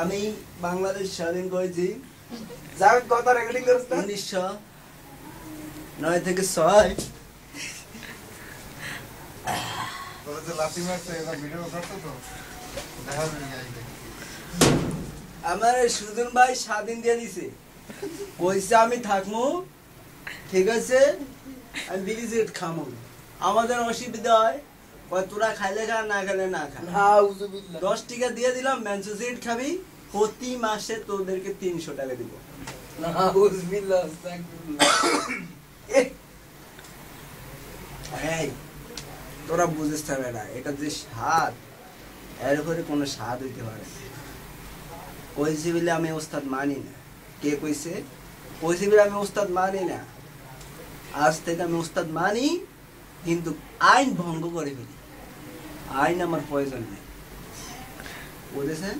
আমি বাংলাদেশ স্বাধীন করেছি। যার কথা রেকর্ডিং করছ? উনিশশো নয় থেকে ছয়। আমার সুজন ভাই স্বাধীন দিয়ে দিছে। কইছে আমি থাকব ঠিক আছে? আমি সিগারেট খামো। আমাদের অসুবিধা হয়। তোরা খাইলে খা না খাইলে না খা। দশ টাকা দিয়ে দিলাম খাবি প্রতি মাসে তোদেরকে তিনশো টাকা দিব। তোরা বুঝিস না এটা যে স্বাদ এর উপরে কোনো স্বাদ হইতে পারে। কইছে বলে আমি ওস্তাদ মানি না। কে কইছে? কইছে বলে আমি ওস্তাদ মানি না। আজ থেকে আমি ওস্তাদ মানি কিন্তু আইন ভঙ্গ করে ফেলি। আইন আমার প্রয়োজন নেই বুঝেছেন